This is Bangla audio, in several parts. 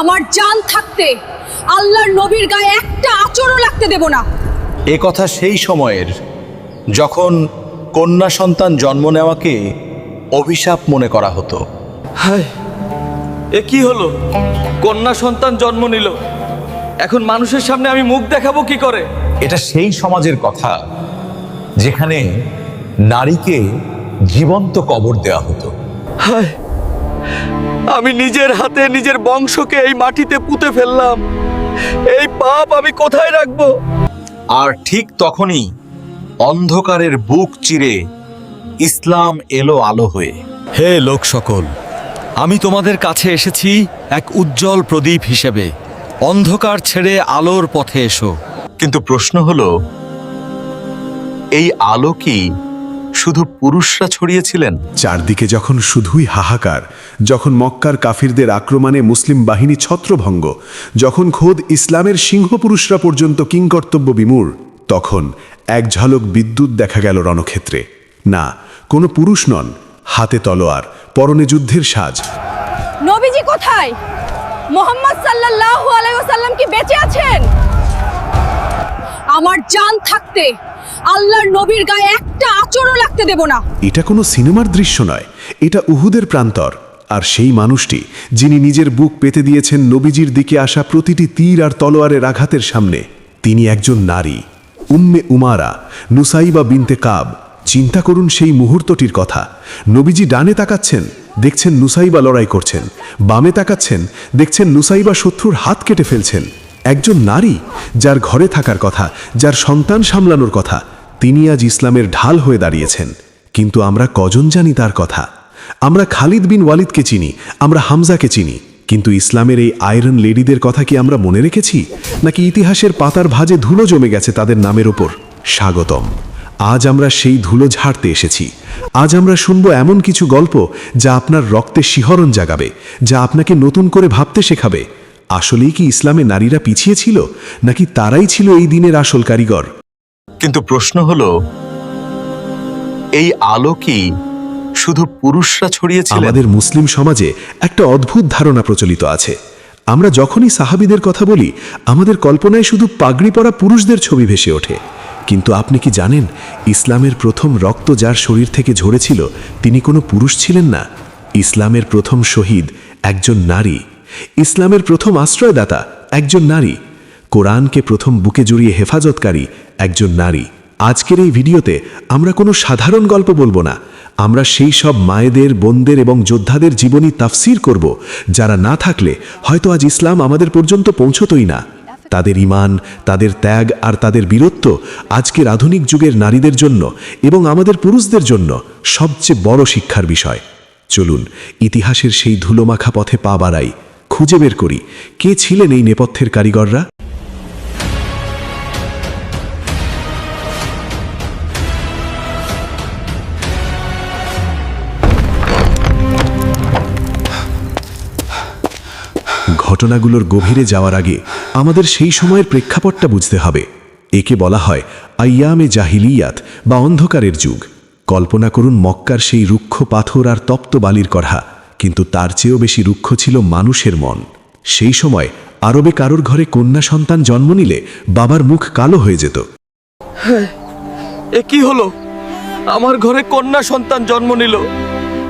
আমার জান থাকতে আল্লাহর নবীর গায়ে একটা আচরও লাগতে দেব না। এ কথা সেই সময়ের যখন কন্যা সন্তান জন্ম নেওয়াকে অভিশাপ মনে করা হতো। হায় এ কি হলো? কন্যা সন্তান জন্ম নিল। এখন মানুষের সামনে আমি মুখ দেখাবো কি করে? এটা সেই সমাজের কথা যেখানে নারীকে জীবন্ত কবর দেওয়া হতো। হায় আমি নিজের হাতে নিজের বংশকে এই মাটিতে পুঁতে ফেললাম। এই পাপ আমি কোথায় রাখব? আর ঠিক তখনই অন্ধকারের বুক চিরে ইসলাম এলো আলো হয়ে। হে লোক সকল আমি তোমাদের কাছে এসেছি এক উজ্জ্বল প্রদীপ হিসেবে। অন্ধকার ছেড়ে আলোর পথে এসো। কিন্তু প্রশ্ন হলো এই আলো কি শুধু পুরুষরা ছড়িয়েছিলেন? চারদিকে যখন শুধুই হাহাকার যখন মক্কার কাফিরদের আক্রমণে মুসলিম বাহিনী ছত্রভঙ্গ যখন খোদ ইসলামের সিংহপুরুষরা পর্যন্ত কিংকর্তব্য বিমূর তখন এক ঝলক বিদ্যুৎ দেখা গেল রণক্ষেত্রে। না কোনো পুরুষ নন হাতে তলোয়ার পরনে যুদ্ধের সাজ। নবীজি কোথায়? মোহাম্মদ সাল্লাল্লাহু আলাইহি ওয়াসাল্লাম কি বেঁচে আছেন? আমার জান থাকতে আল্লাহর নবীর গায়ে একটা আচরও লাগতে দেব না। এটা কোনো সিনেমার দৃশ্য নয়, এটা উহুদের প্রান্তর। আর সেই মানুষটি, যিনি নিজের বুক পেতে দিয়েছেন নবীজির দিকে আসা প্রতিটি তীর আর তলোয়ারের আঘাতের সামনে, তিনি একজন নারী। উম্মে উমারা, নুসাইবা বিনতে কাব, চিন্তা করুন সেই মুহূর্তটির কথা। নবীজি ডানে তাকাচ্ছেন, দেখছেন নুসাইবা লড়াই করছেন। বামে তাকাচ্ছেন, দেখছেন নুসাইবা শত্রুর হাত কেটে ফেলছেন। একজন নারী যার ঘরে থাকার কথা, যার সন্তান সামলানোর কথা, তিনি আজ ইসলামের ঢাল হয়ে দাঁড়িয়েছেন। কিন্তু আমরা কজন জানি তার কথা? আমরা খালিদ বিন ওয়ালিদকে চিনি, আমরা হামজাকে চিনি, কিন্তু ইসলামের এই আয়রন লেডিদের কথা কি আমরা মনে রেখেছি? নাকি ইতিহাসের পাতার ভাজে ধুলো জমে গেছে তাদের নামের ওপর? স্বাগতম। আজ আমরা সেই ধুলো ঝাড়তে এসেছি। আজ আমরা শুনব এমন কিছু গল্প যা আপনার রক্তে শিহরণ জাগাবে, যা আপনাকে নতুন করে ভাবতে শেখাবে। আসলেই কি ইসলামে নারীরা পিছিয়ে ছিল নাকি তারাই ছিল এই দিনের আসল কারিগর? কিন্তু প্রশ্ন হলো এই আলো কি শুধু পুরুষরা ছড়িয়েছিলেন? আমাদের মুসলিম সমাজে একটা অদ্ভুত ধারণা প্রচলিত আছে। আমরা যখনই সাহাবিদের কথা বলি আমাদের কল্পনায় শুধু পাগড়ি পরা পুরুষদের ছবি ভেসে ওঠে। কিন্তু আপনি কি জানেন ইসলামের প্রথম রক্ত যার শরীর থেকে ঝরেছিল তিনি কোনো পুরুষ ছিলেন না? ইসলামের প্রথম শহীদ একজন নারী। ইসলামের প্রথম আশ্রয়দাতা একজন নারী। কোরআনকে প্রথম বুকে জড়িয়ে হেফাজতকারী একজন নারী। আজকের এই ভিডিওতে আমরা কোনো সাধারণ গল্প বলব না। আমরা সেই সব মায়েদের, বোনদের এবং যোদ্ধাদের জীবনী তাফসির করব, যারা না থাকলে হয়তো আজ ইসলাম আমাদের পর্যন্ত পৌঁছতই না। তাদের ইমান তাদের ত্যাগ আর তাদের বীরত্ব আজকের আধুনিক যুগের নারীদের জন্য এবং আমাদের পুরুষদের জন্য সবচেয়ে বড় শিক্ষার বিষয়। চলুন, ইতিহাসের সেই ধুলোমাখা পথে পা বাড়াই। খুঁজে বের করি। কে ছিলেন এই নেপথ্যের কারিগররা? ঘটনাগুলোর গভীরে যাওয়ার আগে আমাদের সেই সময়ের প্রেক্ষাপটটা বুঝতে হবে। একে বলা হয় আইয়ামে জাহিলিয়াত বা অন্ধকারের যুগ। কল্পনা করুন মক্কার সেই রুক্ষ পাথর আর তপ্ত বালির কড়া। কিন্তু তার চেয়েও বেশি রুক্ষ ছিল মানুষের মন। সেই সময় আরবে কারোর ঘরে কন্যা সন্তান জন্ম নিলে বাবার মুখ কালো হয়ে যেত। এ কি হলো? আমার ঘরে কন্যা সন্তান জন্ম নিল।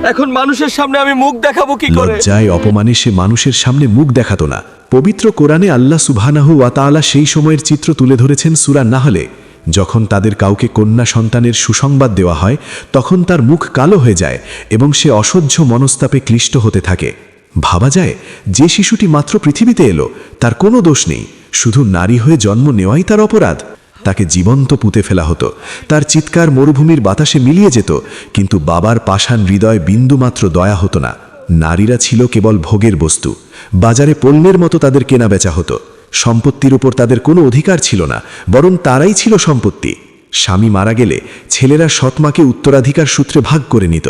এখন মানুষের সামনে আমি মুখ দেখাবো কি করে? লজ্জায় অপমানে সে মানুষের সামনে মুখ দেখাতো না। পবিত্র কোরআনে আল্লাহ সুবহানাহু ওয়া তাআলা সেই সময়ের চিত্র তুলে ধরেছেন সূরা নাহলে। যখন তাদের কাউকে কন্যা সন্তানের সুসংবাদ দেওয়া হয়, তখন তার মুখ কালো হয়ে যায় এবং সে অসহ্য মনস্তাপে ক্লিষ্ট হতে থাকে। ভাবা যায়, যে শিশুটি মাত্র পৃথিবীতে এলো, তার কোনো দোষ নেই, শুধু নারী হয়ে জন্ম নেওয়াই তার অপরাধ। তাকে জীবন্ত পুঁতে ফেলা হতো, তার চিৎকার মরুভূমির বাতাসে মিলিয়ে যেত, কিন্তু বাবার পাষাণ হৃদয় বিন্দুমাত্র দয়া হতো না। নারীরা ছিল কেবল ভোগের বস্তু, বাজারে পণ্যের মতো তাদের কেনা বেচা হতো। সম্পত্তির উপর তাদের কোনো অধিকার ছিল না, বরং তারাই ছিল সম্পত্তি। স্বামী মারা গেলে ছেলেরা সৎমাকে উত্তরাধিকার সূত্রে ভাগ করে নিত।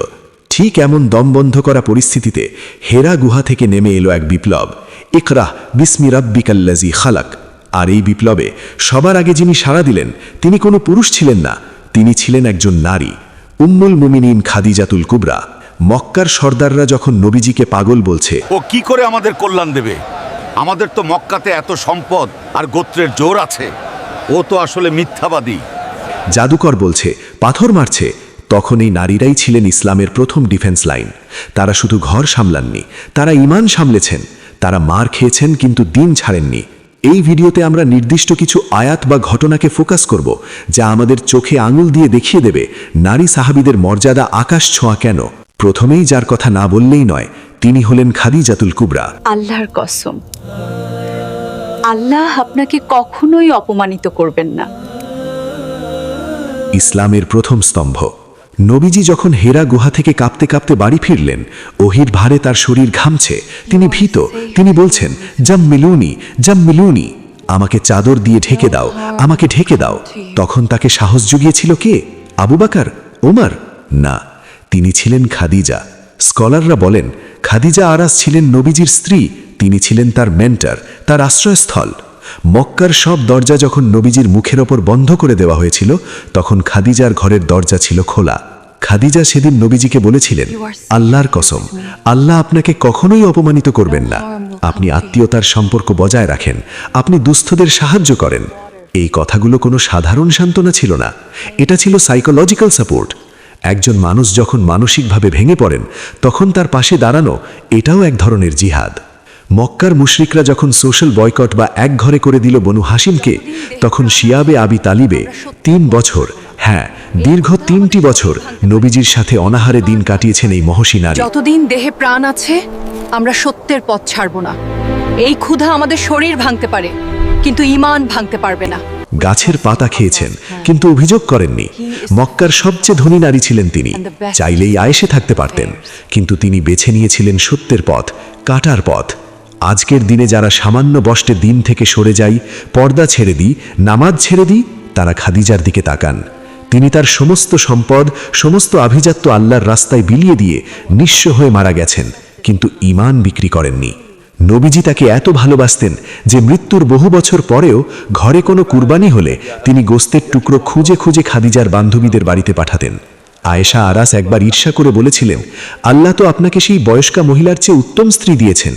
ঠিক এমন দমবন্ধ করা পরিস্থিতিতে হেরা গুহা থেকে নেমে এলো এক বিপ্লব। ইকরাহ বিসমি রাব্বিকাল্লাজি খালাক। আর এই বিপ্লবে সবার আগে যিনি সাড়া দিলেন, তিনি কোনো পুরুষ ছিলেন না, তিনি ছিলেন একজন নারী। উম্মুল মুমিনিন খাদিজাতুল কুবরা। মক্কার সর্দাররা যখন নবীজিকে পাগল বলছে, ও কি করে আমাদের কল্যাণ দেবে? আমাদের তো মক্কাতে এত সম্পদ আর গোত্রের জোর আছে। ও তো আসলে মিথ্যাবাদী। জাদুকর বলছে, পাথর মারছে। তখন এই নারীরাই ছিলেন ইসলামের প্রথম ডিফেন্স লাইন। তারা শুধু ঘর সামলাননি, তারা ইমান সামলেছেন। তারা মার খেয়েছেন কিন্তু দিন ছাড়েননি। এই ভিডিওতে আমরা নির্দিষ্ট কিছু আয়াত বা ঘটনাকে ফোকাস করব, যা আমাদের চোখে আঙুল দিয়ে দেখিয়ে দেবে নারী সাহাবীদের মর্যাদা আকাশ ছোঁয়া কেন। প্রথমেই যার কথা না বললেই নয় তিনি হলেন খাদিজাতুল কুবরা। আল্লাহর কসম। আল্লাহ আপনাকে কখনোই অপমানিত করবেন না। ইসলামের প্রথম স্তম্ভ। নবীজি যখন হেরা গুহা থেকে কাঁপতে কাঁপতে বাড়ি ফিরলেন ওহির ভারে তার শরীর ঘামছে। তিনি ভীত। তিনি বলছেন জাম মিলুনি জাম মিলুনি। আমাকে চাদর দিয়ে ঢেকে দাও আমাকে ঢেকে দাও। তখন তাকে সাহস জুগিয়েছিল কে? আবু বাকার? ওমার? না। তিনি ছিলেন খাদিজা। স্কলাররা বলেন খাদিজা আরাস ছিলেন নবীজির স্ত্রী তিনি ছিলেন তার মেন্টার তার আশ্রয়স্থল। মক্কার সব দরজা যখন নবীজির মুখের ওপর বন্ধ করে দেওয়া হয়েছিল তখন খাদিজার ঘরের দরজা ছিল খোলা। খাদিজা সেদিন নবীজিকে বলেছিলেন আল্লাহর কসম আল্লাহ আপনাকে কখনোই অপমানিত করবেন না। আপনি আত্মীয়তার সম্পর্ক বজায় রাখেন আপনি দুস্থদের সাহায্য করেন। এই কথাগুলো কোনো সাধারণ সান্ত্বনা ছিল না। এটা ছিল সাইকোলজিক্যাল সাপোর্ট একজন মানুষ যখন মানসিকভাবে ভেঙে পড়েন, তখন তার পাশে দাঁড়ানো এটাও এক ধরনের জিহাদ। মক্কার মুশরিকরা যখন সোশ্যাল বয়কট বা এক ঘরে করে দিল বনু হাসিমকে তখন শিয়াবে আবি তালিবে তিন বছর হ্যাঁ দীর্ঘ তিনটি বছর নবীজির সাথে অনাহারে দিন কাটিয়েছেন এই মহসী নারী। যতদিন দেহে প্রাণ আছে, আমরা সত্যের পথ ছাড়ব না। এই ক্ষুধা আমাদের শরীর ভাঙতে পারে, কিন্তু ইমান ভাঙতে পারবে না। গাছের পাতা খেয়েছেন, কিন্তু অভিযোগ করেননি। মক্কার সবচেয়ে ধনী নারী ছিলেন তিনি। চাইলেই আয়েসে থাকতে পারতেন, কিন্তু তিনি বেছে নিয়েছিলেন সত্যের পথ, কাটার পথ। আজকের দিনে যারা সামান্য বষ্টে দিন থেকে সরে যাই, পর্দা ছেড়ে দিই, নামাজ ছেড়ে দিই, তারা খাদিজার দিকে তাকান। তিনি তার সমস্ত সম্পদ, সমস্ত আভিজাত্য আল্লাহর রাস্তায় বিলিয়ে দিয়ে নিঃস্ব হয়ে মারা গেছেন, কিন্তু ইমান বিক্রি করেননি। নবীজি তাকে এত ভালোবাসতেন যে মৃত্যুর বহু বছর পরেও ঘরে কোনো কুরবানি হলে তিনি গোস্তের টুকরো খুঁজে খুঁজে খাদিজার বান্ধবীদের বাড়িতে পাঠাতেন। আয়েশা আরাস একবার ঈর্ষা করে বলেছিলেন, আল্লাহ তো আপনাকে সেই বয়স্কা মহিলার চেয়ে উত্তম স্ত্রী দিয়েছেন।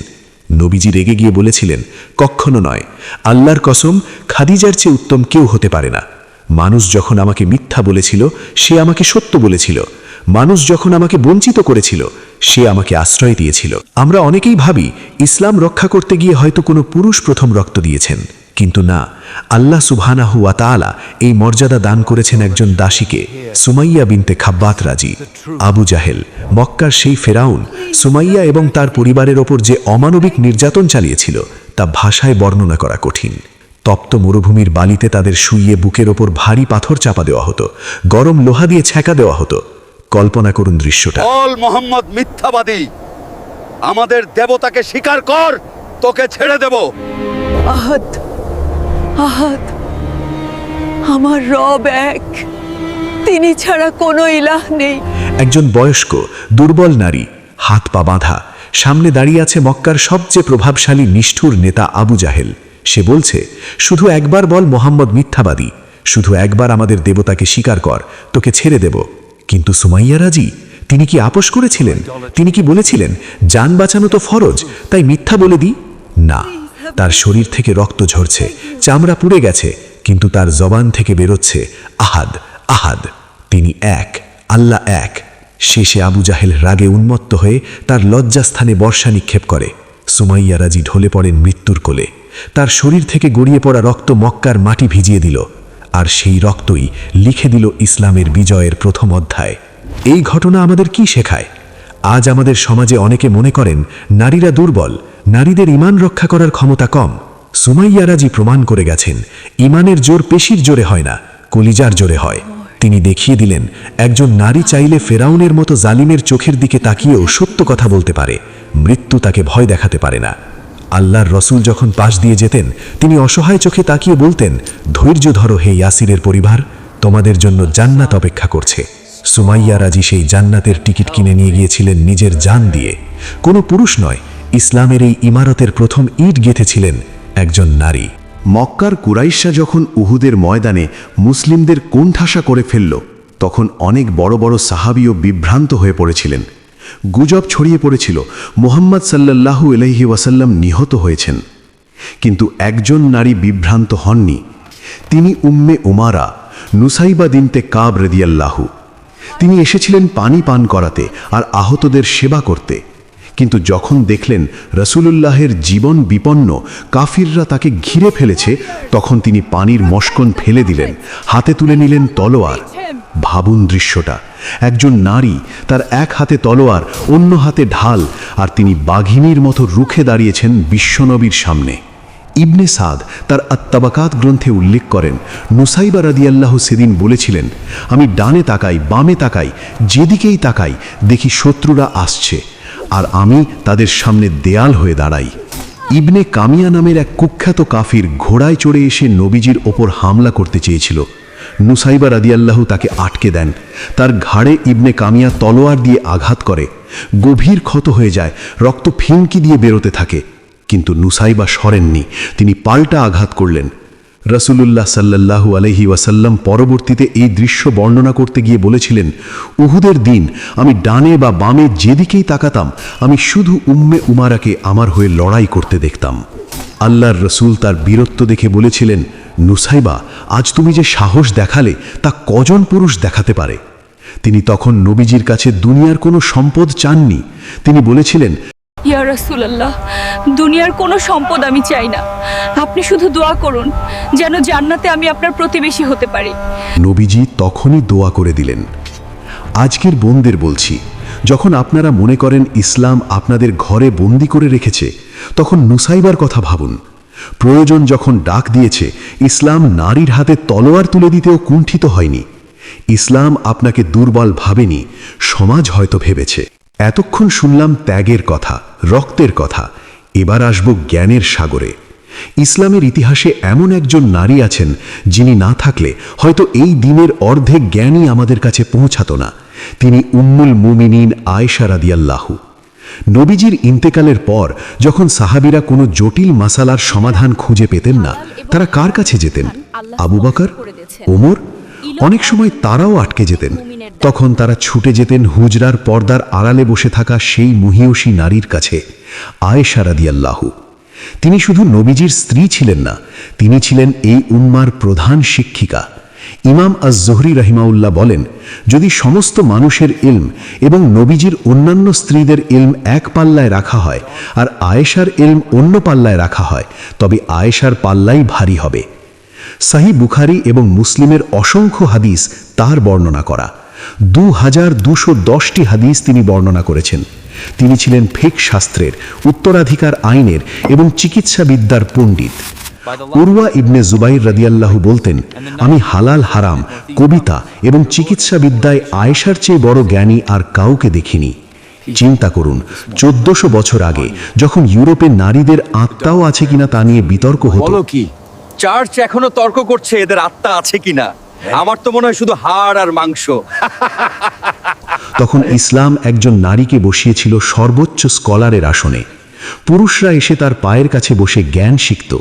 নবীজি রেগে গিয়ে বলেছিলেন, কখনো নয়। আল্লাহর কসম, খাদিজার চেয়ে উত্তম কেউ হতে পারে না। মানুষ যখন আমাকে মিথ্যা বলেছিল, সে আমাকে সত্য বলেছিল। মানুষ যখন আমাকে বঞ্চিত করেছিল, সে আমাকে আশ্রয় দিয়েছিল। আমরা অনেকেই ভাবি, ইসলাম রক্ষা করতে গিয়ে হয়তো কোনো পুরুষ প্রথম রক্ত দিয়েছেন। কিন্তু না, আল্লাহ সুবহানাহু তাআলা এই মর্যাদা দান করেছেন একজন দাসীকে, সুমাইয়া বিনতে খাব্বাত রাজি। আবু জাহেল, মক্কার সেই ফেরাউন, সুমাইয়া এবং তার পরিবারের ওপর যে অমানবিক নির্যাতন চালিয়েছিল, তা ভাষায় বর্ণনা করা কঠিন। তপ্ত মরুভূমির বালিতে তাদের শুইয়ে বুকের ওপর ভারী পাথর চাপা দেওয়া হতো, গরম লোহা দিয়ে ছ্যাঁকা দেওয়া হতো। কল্পনা করুন দৃশ্যটা। মোহাম্মদ মিথ্যাবাদী। আমাদের দেবতাকে স্বীকার কর তোকে ছেড়ে দেব। আমার রব এক তিনি ছাড়া কোনো ইলাহ নেই। একজন বয়স্ক দুর্বল নারী হাত পা বাঁধা সামনে দাঁড়িয়ে আছে মক্কার সবচেয়ে প্রভাবশালী নিষ্ঠুর নেতা আবু জাহেল। সে বলছে শুধু একবার বল মোহাম্মদ মিথ্যাবাদী শুধু একবার আমাদের দেবতাকে স্বীকার কর তোকে ছেড়ে দেব। কিন্তু সুমাইয়া রাজি? তিনি কি আপোষ করেছিলেন? তিনি কি বলেছিলেন, যান বাঁচানো তো ফরজ, তাই মিথ্যা বলে দিই? না, তার শরীর থেকে রক্ত ঝরছে, চামড়া পুড়ে গেছে, কিন্তু তার জবান থেকে বেরোচ্ছে, আহাদ আহাদ। তিনি এক, আল্লাহ এক। শেষে আবু জাহেল রাগে উন্মত্ত হয়ে তার লজ্জাস্থানে বর্ষা নিক্ষেপ করে। সুমাইয়া রাজি ঢলে পড়েন মৃত্যুর কোলে। তার শরীর থেকে গড়িয়ে পড়া রক্ত মক্কার মাটি ভিজিয়ে দিল। আর সেই রক্তই লিখে দিল ইসলামের বিজয়ের প্রথম অধ্যায়। এই ঘটনা আমাদের কি শেখায়? আজ আমাদের সমাজে অনেকে মনে করেন, নারীরা দুর্বল, নারীদের ইমান রক্ষা করার ক্ষমতা কম। সুমাইয়ারাজি প্রমাণ করে গেছেন, ইমানের জোর পেশির জোরে হয় না, কলিজার জোরে হয়। তিনি দেখিয়ে দিলেন, একজন নারী চাইলে ফেরাউনের মতো জালিমের চোখের দিকে তাকিয়েও সত্য কথা বলতে পারে, মৃত্যু তাকে ভয় দেখাতে পারে না। আল্লাহর রসুল যখন পাশ দিয়ে যেতেন, তিনি অসহায় চোখে তাকিয়ে বলতেন, ধৈর্য ধরো হে ইয়াসিরের পরিবার, তোমাদের জন্য জান্নাত অপেক্ষা করছে। সুমাইয়া রাজি সেই জান্নাতের টিকিট কিনে নিয়ে গিয়েছিলেন নিজের জান দিয়ে। কোনো পুরুষ নয়, ইসলামের এই ইমারতের প্রথম ইট গেঁথেছিলেন একজন নারী। মক্কার কুরাইশা যখন উহুদের ময়দানে মুসলিমদের কোণঠাসা করে ফেলল, তখন অনেক বড় বড় সাহাবিও বিভ্রান্ত হয়ে পড়েছিলেন। গুজব ছড়িয়ে পড়েছিল। মোহাম্মদ সাল্লাল্লাহু এলহি ওয়াসাল্লাম নিহত হয়েছেন। কিন্তু একজন নারী বিভ্রান্ত হননি। তিনি উম্মে উমারা, নুসাইবা দিনতে কাব রেদিয়াল্লাহু। তিনি এসেছিলেন পানি পান করাতে আর আহতদের সেবা করতে। কিন্তু যখন দেখলেন রসুলুল্লাহের জীবন বিপন্ন, কাফিররা তাকে ঘিরে ফেলেছে, তখন তিনি পানির মস্কন ফেলে দিলেন, হাতে তুলে নিলেন তলোয়ার। ভাবুন দৃশ্যটা। একজন নারী, তার এক হাতে তলোয়ার, অন্য হাতে ঢাল, আর তিনি বাঘিনীর মতো রুখে দাঁড়িয়েছেন বিশ্বনবীর সামনে। ইবনে সাদ তার আত্মাবাকাত গ্রন্থে উল্লেখ করেন, নুসাইবা রাদিয়াল্লাহ সেদিন বলেছিলেন, আমি ডানে তাকাই, বামে তাকাই, যেদিকেই তাকাই, দেখি শত্রুরা আসছে, আর আমি তাদের সামনে দেয়াল হয়ে দাঁড়াই। ইবনে কামিয়া নামের এক কুখ্যাত কাফির ঘোড়ায় চড়ে এসে নবীজির ওপর হামলা করতে চেয়েছিল। নুসাইবা রাদিয়াল্লাহু তাকে আটকে দেন। তার ঘাড়ে ইবনে কামিয়া তলোয়ার দিয়ে আঘাত করে। গভীর ক্ষত হয়ে যায়, রক্ত ফিনকি দিয়ে বেরোতে থাকে। কিন্তু নুসাইবা সরেননি, তিনি পাল্টা আঘাত করলেন। রসুলুল্লাহ সাল্লাল্লাহু আলহি ওয়াসাল্লাম পরবর্তীতে এই দৃশ্য বর্ণনা করতে গিয়ে বলেছিলেন, উহুদের দিন, আমি ডানে বা বামে যেদিকেই তাকাতাম, আমি শুধু উম্মে উমারাকে আমার হয়ে লড়াই করতে দেখতাম। আল্লাহর রসুল তার বীরত্ব দেখে বলেছিলেন নুসাইবা আজ তুমি যে সাহস দেখালে তা কজন পুরুষ দেখাতে পারে? তিনি তখন নবীজির কাছে দুনিয়ার কোনো সম্পদ চাননি। তিনি বলেছিলেন ইয়া রাসূলুল্লাহ দুনিয়ার কোনো সম্পদ আমি চাই না। আপনি শুধু দোয়া করুন যেন জান্নাতে আমি আপনার প্রতিবেশী হতে পারি। নবীজি তখনই দোয়া করে দিলেন। আজকের বোনদের বলছি যখন আপনারা মনে করেন ইসলাম আপনাদের ঘরে বন্দি করে রেখেছে তখন নুসাইবার কথা ভাবুন। প্রয়োজন যখন ডাক দিয়েছে, ইসলাম নারীর হাতে তলোয়ার তুলে দিতেও কুণ্ঠিত হয়নি। ইসলাম আপনাকে দুর্বল ভাবেনি, সমাজ হয়তো ভেবেছে। এতক্ষণ শুনলাম ত্যাগের কথা, রক্তের কথা, এবার আসব জ্ঞানের সাগরে। ইসলামের ইতিহাসে এমন একজন নারী আছেন, যিনি না থাকলে হয়তো এই দিনের অর্ধেক জ্ঞানই আমাদের কাছে পৌঁছাতো না। তিনি উম্মুল মুমিনিন আয়েশা রাদিয়াল্লাহু। নবীজির ইন্তেকালের পর যখন সাহাবিরা কোনো জটিল মাসালার সমাধান খুঁজে পেতেন না তারা কার কাছে যেতেন? আবু বকর? ওমর? অনেক সময় তারাও আটকে যেতেন। তখন তারা ছুটে যেতেন হুজরার পর্দার আড়ালে বসে থাকা সেই মুহিয়সী নারীর কাছে আয়েশা রাদিয়াল্লাহু। তিনি শুধু নবীজির স্ত্রী ছিলেন না তিনি ছিলেন এই উম্মার প্রধান শিক্ষিকা। ইমাম আজ জহরি রহিমাউল্লাহ বলেন, যদি সমস্ত মানুষের ইলম এবং নবীজির অন্যান্য স্ত্রীদের ইলম এক পাল্লায় রাখা হয় আর আয়েশার ইলম অন্য পাল্লায় রাখা হয়, তবে আয়েশার পাল্লাই ভারী হবে। সাহি বুখারি এবং মুসলিমের অসংখ্য হাদিস তার বর্ণনা করা। দু হাজার দুশো দশটি হাদিস তিনি বর্ণনা করেছেন। তিনি ছিলেন ফেক শাস্ত্রের, উত্তরাধিকার আইনের এবং চিকিৎসাবিদ্যার পণ্ডিত। উরওয়া ইবনে জুবাইর রাদিয়াল্লাহু বলতেন আমি হালাল হারাম কবিতা এবং চিকিৎসাবিদ্যায় আয়েশার চেয়ে বড় জ্ঞানী আর কাউকে দেখিনি। চিন্তা করুন চোদ্দশো বছর আগে যখন ইউরোপে নারীদের আত্মাও আছে কিনা তা নিয়ে বিতর্ক হতো। বলো কি চার্চ এখনও তর্ক করছে এদের আত্মা আছে কিনা? আমার তো মনে হয় শুধু হাড় আর মাংস। তখন ইসলাম একজন নারীকে বসিয়েছিল সর্বোচ্চ স্কলারের আসনে। পুরুষরা এসে তার পায়ের কাছে বসে জ্ঞান শিখত।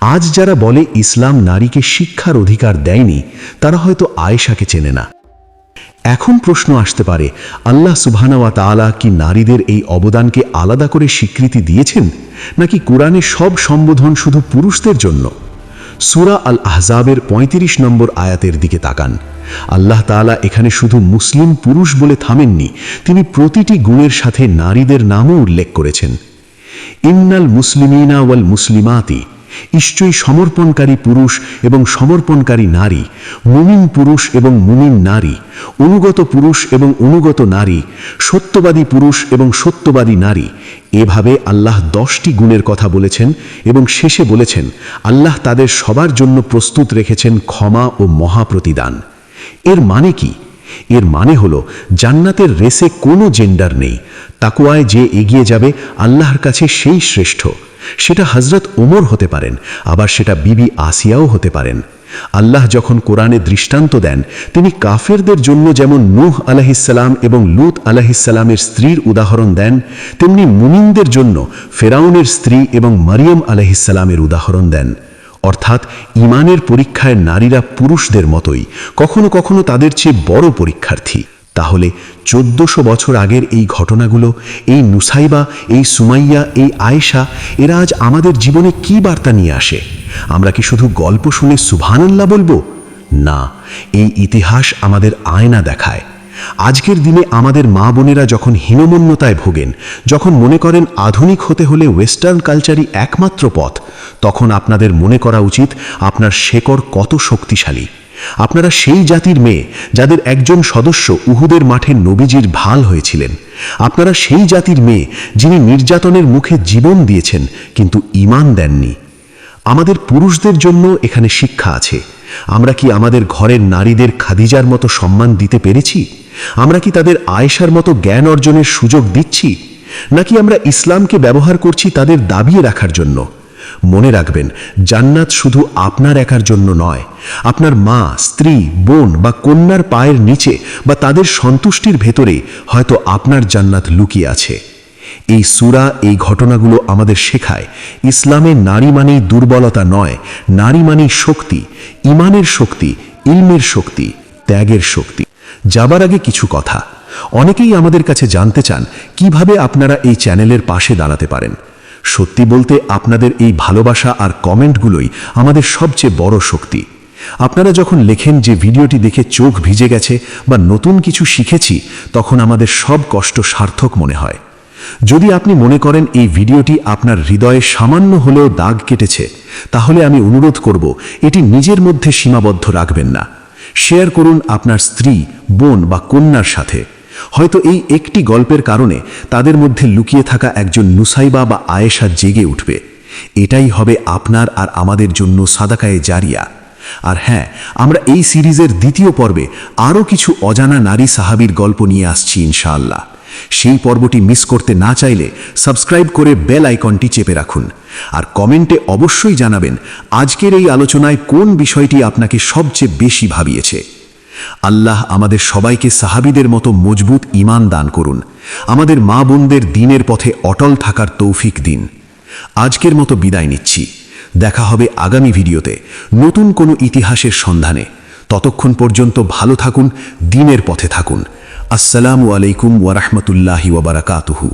আজ যারা বলে ইসলাম নারীকে শিক্ষার অধিকার দেয়নি, তারা হয়তো আয়েশাকে চেনে না। এখন প্রশ্ন আসতে পারে, আল্লাহ সুবহানাওয়া তাআলা কি নারীদের এই অবদানকে আলাদা করে স্বীকৃতি দিয়েছেন, নাকি কোরআনে সব সম্বোধন শুধু পুরুষদের জন্য? সুরা আল আহজাবের ৩৫ নম্বর আয়াতের দিকে তাকান। আল্লাহ তাআলা এখানে শুধু মুসলিম পুরুষ বলে থামেননি, তিনি প্রতিটি গুণের সাথে নারীদের নামও উল্লেখ করেছেন। ইন্নাল মুসলিমিনা ওয়াল মুসলিমাতি নিশ্চয়ই সমর্পণকারী পুরুষ এবং সমর্পণকারী নারী, মুমিন পুরুষ এবং মুমিন নারী, অনুগত পুরুষ এবং অনুগত নারী, সত্যবাদী পুরুষ এবং সত্যবাদী নারী। এভাবে আল্লাহ দশটি গুণের কথা বলেছেন এবং শেষে বলেছেন, আল্লাহ তাদের সবার জন্য প্রস্তুত রেখেছেন ক্ষমা ও মহাপ্রতিদান। এর মানে কি? এর মানে হলো, জান্নাতের রেসে কোনো জেন্ডার নেই। তাকুয়ায় যে এগিয়ে যাবে, আল্লাহর কাছে সেই শ্রেষ্ঠ। সেটা হজরত ওমর হতে পারেন, আবার সেটা বিবি আসিয়াও হতে পারেন। আল্লাহ যখন কোরআনে দৃষ্টান্ত দেন, তিনি কাফেরদের জন্য যেমন নূহ আলাহিসাল্লাম এবং লুত আলাহিসাল্লামের স্ত্রীর উদাহরণ দেন, তেমনি মুমিনদের জন্য ফেরাউনের স্ত্রী এবং মারিয়াম আলাহিসাল্লামের উদাহরণ দেন। অর্থাৎ ইমানের পরীক্ষায় নারীরা পুরুষদের মতোই, কখনো কখনো তাদের চেয়ে বড় পরীক্ষার্থী। তাহলে চোদ্দশো বছর আগের এই ঘটনাগুলো, এই নুসাইবা, এই সুমাইয়া, এই আয়েশা, এরা আজ আমাদের জীবনে কি বার্তা নিয়ে আসে? আমরা কি শুধু গল্প শুনে সুবহানাল্লাহ বলব? না, এই ইতিহাস আমাদের আয়না দেখায়। আজকের দিনে আমাদের মা বোনেরা যখন হীনমন্যতায় ভোগেন, যখন মনে করেন আধুনিক হতে হলে ওয়েস্টার্ন কালচারই একমাত্র পথ, তখন আপনাদের মনে করা উচিত আপনার শেকড় কত শক্তিশালী। আপনারা সেই জাতির মেয়ে যাদের একজন সদস্য উহুদের মাঠে নবীজির ভালো হয়েছিলেন। আপনারা সেই জাতির মেয়ে যিনি নির্যাতনের মুখে জীবন দিয়েছেন, কিন্তু ঈমান দেননি। আমাদের পুরুষদের জন্য এখানে শিক্ষা আছে। আমরা কি আমাদের ঘরের নারীদের খাদিজার মতো সম্মান দিতে পেরেছি? আমরা কি তাদের আয়েশার মতো জ্ঞান অর্জনের সুযোগ দিচ্ছি? নাকি আমরা ইসলামকে ব্যবহার করছি তাদের দাবিয়ে রাখার জন্য? মনে রাখবেন, জান্নাত শুধু আপনার একার জন্য নয়। আপনার মা, স্ত্রী, বোন বা কন্যার পায়ের নিচে বা তাদের সন্তুষ্টির ভেতরে হয়তো আপনার জান্নাত লুকিয়ে আছে। এই সুরা, এই ঘটনাগুলো আমাদের শেখায়, ইসলামে নারী মানেই দুর্বলতা নয়, নারী মানেই শক্তি ইমানের শক্তি, ইলমের শক্তি, ত্যাগের শক্তি। যাবার আগে কিছু কথা। অনেকেই আমাদের কাছে জানতে চান, কীভাবে আপনারা এই চ্যানেলের পাশে দাঁড়াতে পারেন? সত্যি বলতে আপনাদের এই ভালোবাসা আর কমেন্টগুলোই আমাদের সবচেয়ে বড় শক্তি। আপনারা যখন লেখেন যে ভিডিওটি দেখে চোখ ভিজে গেছে বা নতুন কিছু শিখেছি, তখন আমাদের সব কষ্ট সার্থক মনে হয়। যদি আপনি মনে করেন এই ভিডিওটি আপনার হৃদয়ে সামান্য হলেও দাগ কেটেছে, তাহলে আমি অনুরোধ করব, এটি নিজের মধ্যে সীমাবদ্ধ রাখবেন না। শেয়ার করুন আপনার স্ত্রী, বোন বা কন্যার সাথে। হয়তো এই একটি গল্পের কারণে তাদের মধ্যে লুকিয়ে থাকা একজন নুসাইবা বা আয়েশা জেগে উঠবে। এটাই হবে আপনার আর আমাদের জন্য সাদাকায়ে জারিয়া। আর হ্যাঁ আমরা এই সিরিজের দ্বিতীয় পর্বে আরও কিছু অজানা নারী সাহাবীর গল্প নিয়ে আসছি ইনশাআল্লাহ। সেই পর্বটি মিস করতে না চাইলে সাবস্ক্রাইব করে বেল আইকনটি চেপে রাখুন। আর কমেন্টে অবশ্যই জানাবেন, আজকের এই আলোচনায় কোন বিষয়টি আপনাকে সবচেয়ে বেশি ভাবিয়েছে। আল্লাহ আমাদের সবাইকে সাহাবিদের মতো মজবুত ঈমান দান করুন। আমাদের মা বোনদের দিনের পথে অটল থাকার তৌফিক দিন। আজকের মতো বিদায় নিচ্ছি। দেখা হবে আগামী ভিডিওতে নতুন কোনো ইতিহাসের সন্ধানে। ততক্ষণ পর্যন্ত ভালো থাকুন, দিনের পথে থাকুন। আসসালামু আলাইকুম ওয়ারহমতুল্লাহি ওবরাকাতুহু